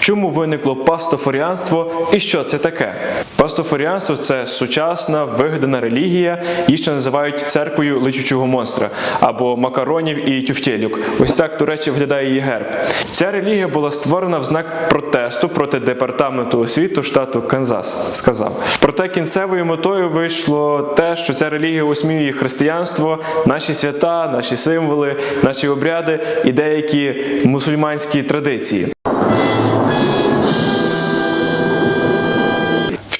Чому виникло пастофоріанство і що це таке? Пастофоріанство це сучасна вигадана релігія, її ще називають церквою личучого монстра або макаронів і тюфтєлюк. Ось так, до речі, виглядає її герб. Ця релігія була створена в знак протесту проти департаменту освіту штату Канзас. Сказав. Проте кінцевою метою вийшло те, що ця релігія осміює християнство, наші свята, наші символи, наші обряди і деякі мусульманські традиції.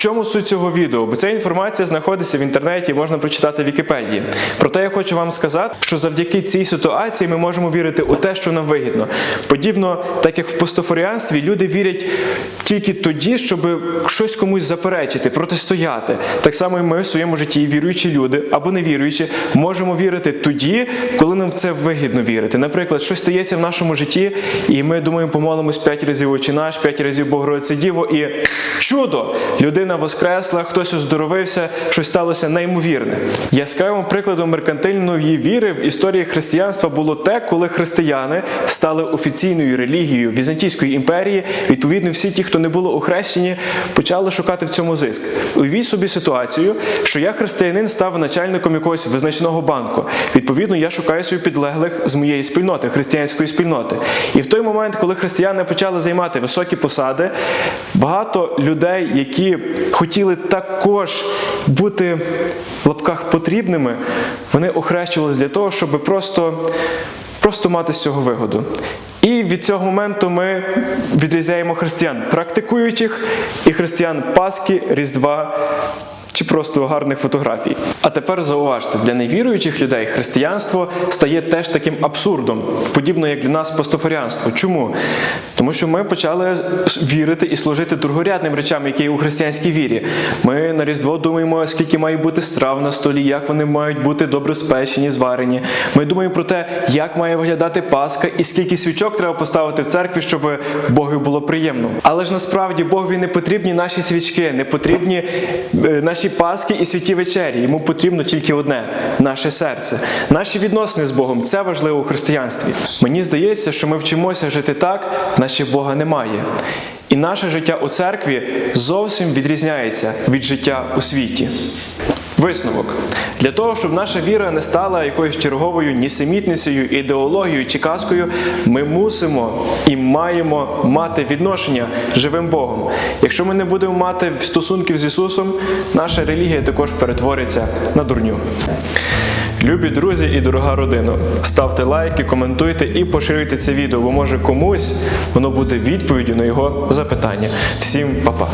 Чому суть цього відео? Бо ця інформація знаходиться в інтернеті, можна прочитати в Вікіпедії. Проте я хочу вам сказати, що завдяки цій ситуації ми можемо вірити у те, що нам вигідно. Подібно, так як в пастофоріанстві, люди вірять тільки тоді, щоб щось комусь заперечити, протистояти. Так само і ми в своєму житті, віруючі люди або невіруючі, можемо вірити тоді, коли нам в це вигідно вірити. Наприклад, щось стається в нашому житті, і ми думаємо, помолимось п'ять разів очі наш, п'ять разів Богородице Діво, і чудо! Людина воскресла, хтось оздоровився, щось сталося неймовірне. Яскравим прикладом меркантильної віри в історії християнства було те, коли християни стали офіційною релігією Візантійської імперії. Відповідно, всі ті, хто не були охрещені, почали шукати в цьому зиск. Уявіть собі ситуацію, що я християнин став начальником якогось визначного банку. Відповідно, я шукаю собі підлеглих з моєї спільноти, християнської спільноти. І в той момент, коли християни почали займати високі посади, багато людей, які хотіли також бути в лапках потрібними, вони охрещувалися для того, щоб просто, просто мати з цього вигоду. І від цього моменту ми відрізняємо християн практикуючих і християн Пасхи, Різдва чи просто гарних фотографій. А тепер зауважте, для невіруючих людей християнство стає теж таким абсурдом, подібно як для нас пастофаріанство. Чому? Тому що ми почали вірити і служити другорядним речам, які є у християнській вірі. Ми на Різдво думаємо, скільки має бути страв на столі, як вони мають бути добре спечені, зварені. Ми думаємо про те, як має виглядати Пасха і скільки свічок треба поставити в церкві, щоб Богові було приємно. Але ж насправді Богові не потрібні наші свічки, не потрібні е, наші Пасхи і святі вечері. Йому потрібно тільки одне наше серце. Наші відносини з Богом це важливо у християнстві. Мені здається, що ми вчимося жити так, наче Бога немає. І наше життя у церкві зовсім відрізняється від життя у світі. Висновок для того, щоб наша віра не стала якоюсь черговою нісемітницею, ідеологією чи казкою, ми мусимо і маємо мати відношення з живим Богом. Якщо ми не будемо мати стосунків з Ісусом, наша релігія також перетвориться на дурню. Любі друзі і дорога родина, ставте лайки, коментуйте і поширюйте це відео, бо може комусь воно буде відповіддю на його запитання. Всім па-па!